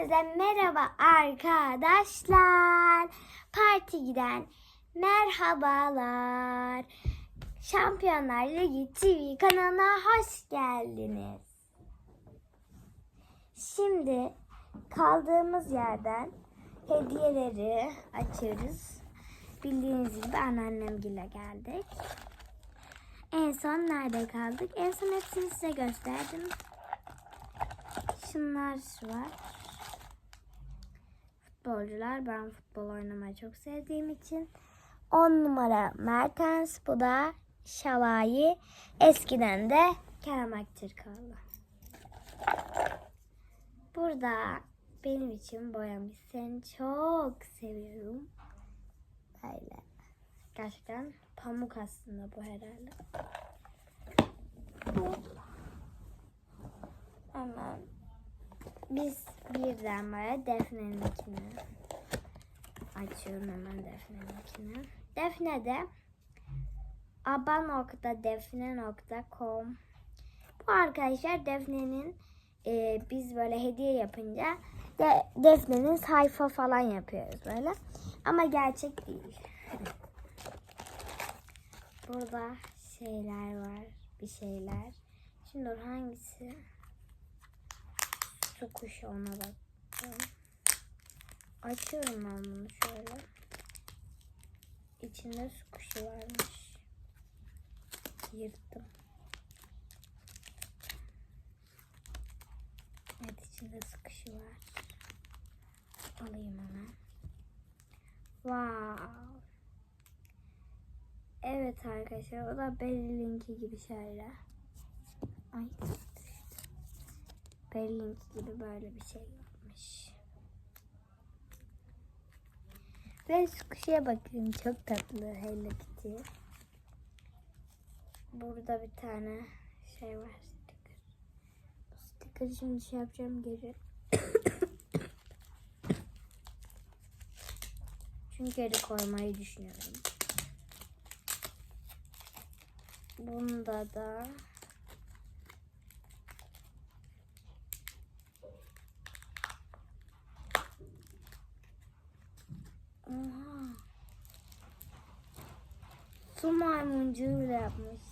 Hepinize merhaba arkadaşlar. Parti giden merhabalar. Şampiyonlar Ligi TV kanalına hoş geldiniz. Şimdi kaldığımız yerden hediyeleri açıyoruz. Bildiğiniz gibi anneannemgile geldik. En son nerede kaldık? En son hepsini size gösterdim. Şunlar var. Futbolcular. Ben futbol oynamayı çok sevdiğim için. 10 numara Mertens. Bu da Şalai. Eskiden de Kerem Aktürkoğlu. Burada benim için boyamış. Seni çok seviyorum. Böyle. Gerçekten pamuk aslında bu herhalde. Bu. Hemen biz birden böyle Defne'ninkini açıyorum hemen Defne'ninkini. Defne'de aba.defne.com Bu arkadaşlar Defne'nin e, biz böyle hediye yapınca de, Defne'nin sayfa falan yapıyoruz böyle. Ama gerçek değil. Burada şeyler var. Bir şeyler. Şimdi dur hangisi? Su kuşu ona baktım. Açıyorum ben bunu şöyle. İçinde su kuşu varmış. Yırttım. Evet içinde su kuşu var. Alayım hemen. Wow. Evet arkadaşlar o da Berlinki gibi şeyler. Ay Berlinki gibi böyle bir şey yapmış. Ve şu kuşuya bakayım çok tatlı Hello Kitty. Burada bir tane şey var sticker. Bu sticker'ı şimdi şey yapacağım geri. Çünkü geri koymayı düşünüyorum. Bunda da Oha. Su maymuncuğuyla yapmış.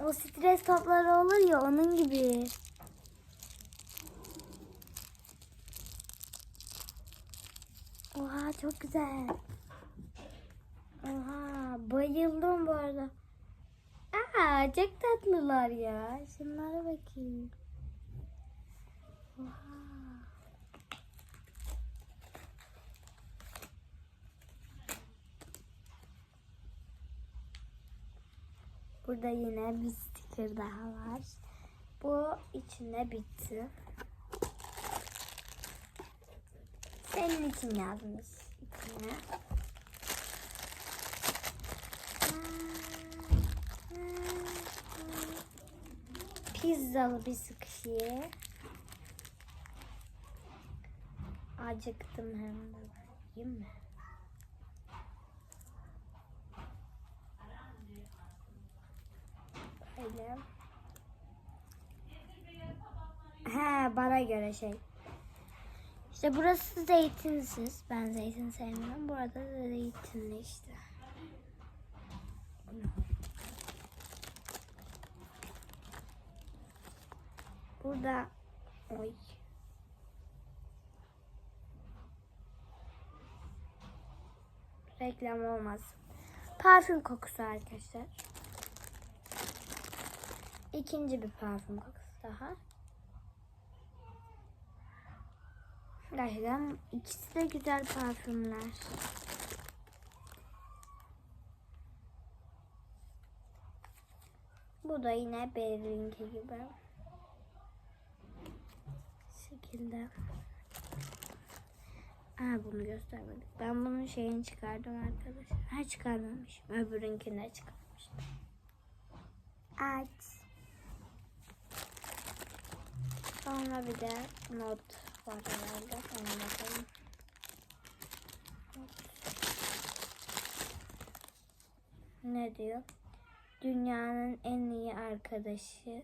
O stres topları olur ya onun gibi. Oha çok güzel. Oha bayıldım bu arada. Aa çok tatlılar ya. Şunlara bakayım. Burada yine bir sticker daha var. Bu içinde bitti. Senin için yazmış içine. Pizzalı bir sıkışığı. Acıktım hem de. Yiyeyim mi? Böyle. Bana göre şey. İşte burası zeytinsiz. Ben zeytin sevmiyorum. Burada da zeytinli işte. Burada oy. Reklam olmaz. Parfüm kokusu arkadaşlar. İkinci bir parfüm kokusu daha. Gerçekten ikisi de güzel parfümler. Bu da yine Berlin'ki gibi. şekilde. Aa, bunu göstermedik. Ben bunun şeyini çıkardım arkadaşlar. Ha çıkarmamışım. Öbürünkini çıkarmıştım. Aç. Sonra bir de not var herhalde. Ona bakalım. Ne diyor? Dünyanın en iyi arkadaşı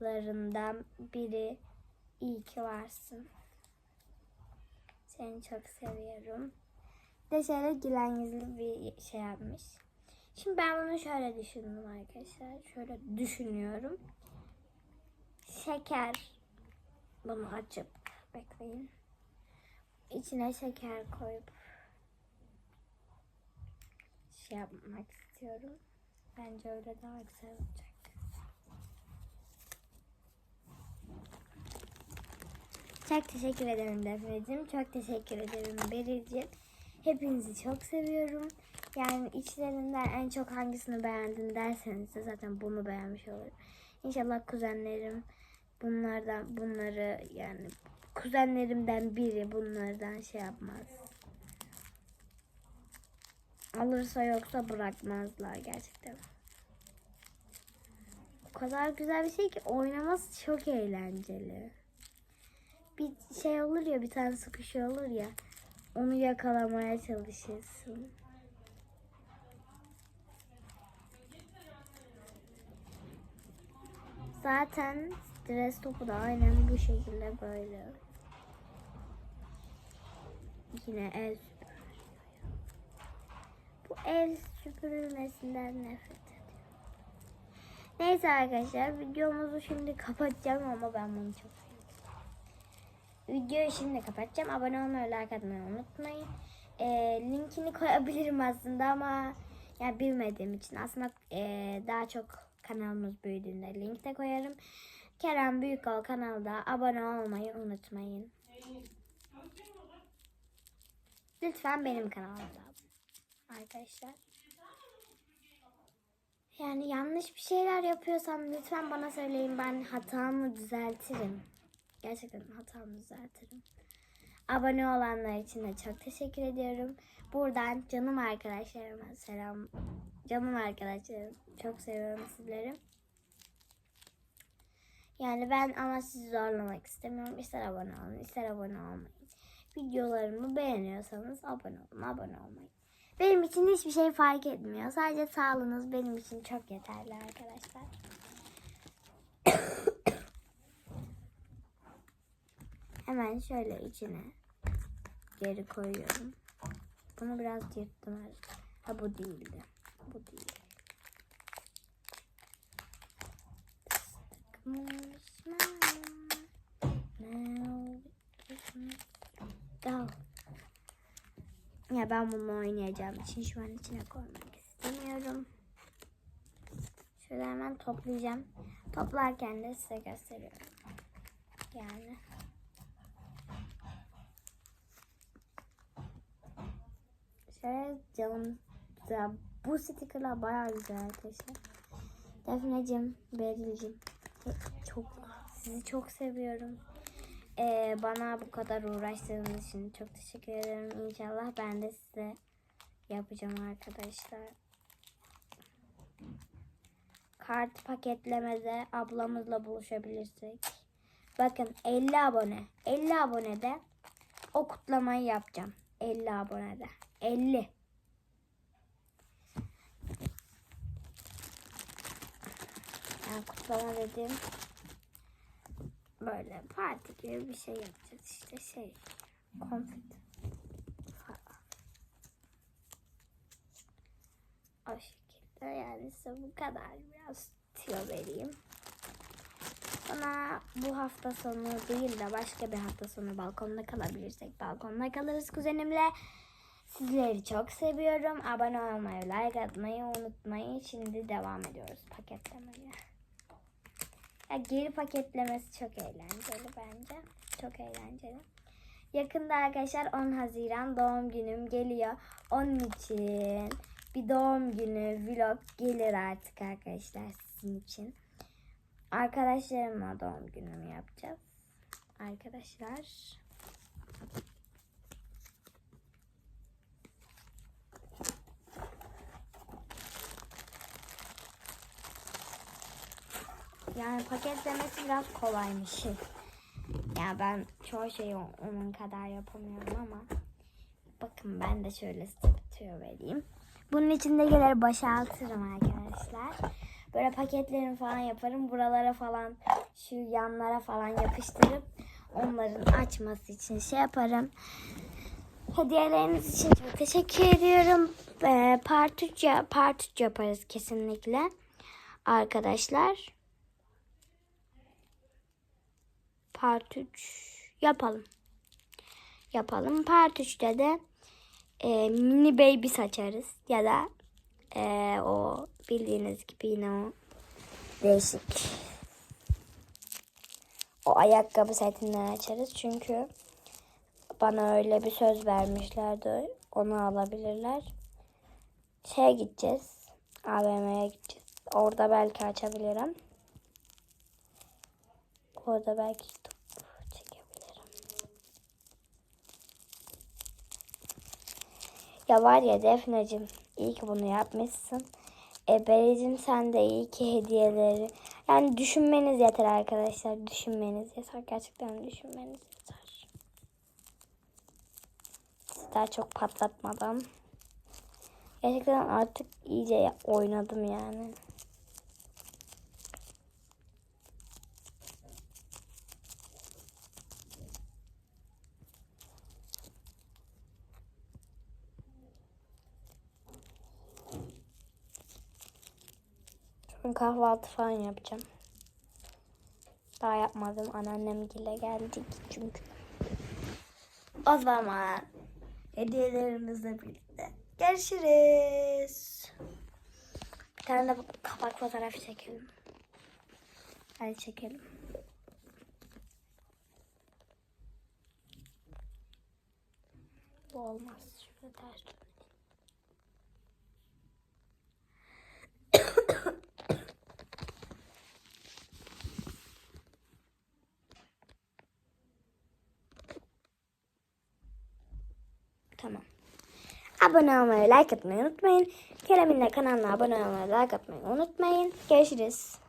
hayatlarından biri. İyi ki varsın. Seni çok seviyorum. Bir De şöyle gülen yüzlü bir şey yapmış. Şimdi ben bunu şöyle düşündüm arkadaşlar. Şöyle düşünüyorum. Şeker. Bunu açıp bekleyin. İçine şeker koyup şey yapmak istiyorum. Bence öyle daha güzel olacak. Çok teşekkür ederim Defne'cim. Çok teşekkür ederim Beril'cim. Hepinizi çok seviyorum. Yani içlerinden en çok hangisini beğendin derseniz de zaten bunu beğenmiş olurum. İnşallah kuzenlerim bunlardan bunları yani kuzenlerimden biri bunlardan şey yapmaz. Alırsa yoksa bırakmazlar gerçekten. O kadar güzel bir şey ki oynaması çok eğlenceli. Bir şey olur ya bir tane sıkışı olur ya onu yakalamaya çalışırsın. Zaten stres topu da aynen bu şekilde böyle. Yine ev süpürüyor. Bu ev süpürülmesinden nefret ediyorum. Neyse arkadaşlar videomuzu şimdi kapatacağım ama ben bunu çok. Videoyu şimdi kapatacağım. Abone olmayı, like atmayı unutmayın. Ee, linkini koyabilirim aslında ama yani bilmediğim için aslında ee, daha çok kanalımız büyüdüğünde link de koyarım. Kerem Büyükol kanalda abone olmayı unutmayın. Lütfen benim kanalıma arkadaşlar. Yani yanlış bir şeyler yapıyorsam lütfen bana söyleyin. Ben hatamı düzeltirim. Gerçekten hatamı düzeltirim. Abone olanlar için de çok teşekkür ediyorum. Buradan canım arkadaşlarıma selam. Canım arkadaşlarım. Çok seviyorum sizleri. Yani ben ama sizi zorlamak istemiyorum. İster abone olun, ister abone olmayın. Videolarımı beğeniyorsanız abone olun, abone olmayın. Benim için hiçbir şey fark etmiyor. Sadece sağlığınız benim için çok yeterli arkadaşlar. Hemen şöyle içine geri koyuyorum. Bunu biraz yırttım. Ha bu değildi. Bu değil. Ya ben bunu oynayacağım için şu an içine koymak istemiyorum. Şöyle hemen toplayacağım. Toplarken de size gösteriyorum. Yani. Şöyle canım ya bu stickerlar bayağı güzel arkadaşlar. Defneciğim, Beril'cim çok sizi çok seviyorum. Ee, bana bu kadar uğraştığınız için çok teşekkür ederim. İnşallah ben de size yapacağım arkadaşlar. Kart paketlemede ablamızla buluşabilirsek. Bakın 50 abone. 50 abonede o kutlamayı yapacağım. 50 abonede. 50. Yani kutlama dedim. Böyle parti gibi bir şey yapacağız işte şey. Konfet falan. O şekilde yani size bu kadar biraz tüyo vereyim. Bana bu hafta sonu değil de başka bir hafta sonu balkonda kalabilirsek balkonda kalırız kuzenimle. Sizleri çok seviyorum. Abone olmayı, like atmayı unutmayın. Şimdi devam ediyoruz paketlemeye. Ya geri paketlemesi çok eğlenceli bence. Çok eğlenceli. Yakında arkadaşlar 10 Haziran doğum günüm geliyor. Onun için bir doğum günü vlog gelir artık arkadaşlar sizin için. Arkadaşlarımla doğum günümü yapacağız. Arkadaşlar. Yani paketlemesi biraz kolaymış. Ya ben çoğu şeyi onun kadar yapamıyorum ama bakın ben de şöyle tüyo vereyim. Bunun içindekileri boşaltırım arkadaşlar. Böyle paketlerini falan yaparım. Buralara falan şu yanlara falan yapıştırıp onların açması için şey yaparım. Hediyeleriniz için çok teşekkür ediyorum. Ee, part 3, ya- part 3 yaparız kesinlikle. Arkadaşlar. Part 3 yapalım. Yapalım. Part 3'te de e, mini baby saçarız. Ya da e, o bildiğiniz gibi yine o değişik o ayakkabı setinden açarız. Çünkü bana öyle bir söz vermişlerdi. Onu alabilirler. Şeye gideceğiz. AVM'ye gideceğiz. Orada belki açabilirim. Orada belki Ya var ya Defne'cim iyi ki bunu yapmışsın. E Berecim sen de iyi ki hediyeleri. Yani düşünmeniz yeter arkadaşlar. Düşünmeniz yeter. Gerçekten düşünmeniz yeter. Sizi daha çok patlatmadan. Gerçekten artık iyice oynadım yani. Kahvaltı falan yapacağım. Daha yapmadım. Anneannemgile geldik çünkü. O zaman hediyelerimizle birlikte görüşürüz. Bir tane de kapak fotoğrafı çekelim. Hadi çekelim. Bu olmaz. Şurada ters tut. Abone olmayı, like atmayı unutmayın. Kerem'in de kanalına abone olmayı, like atmayı unutmayın. Görüşürüz.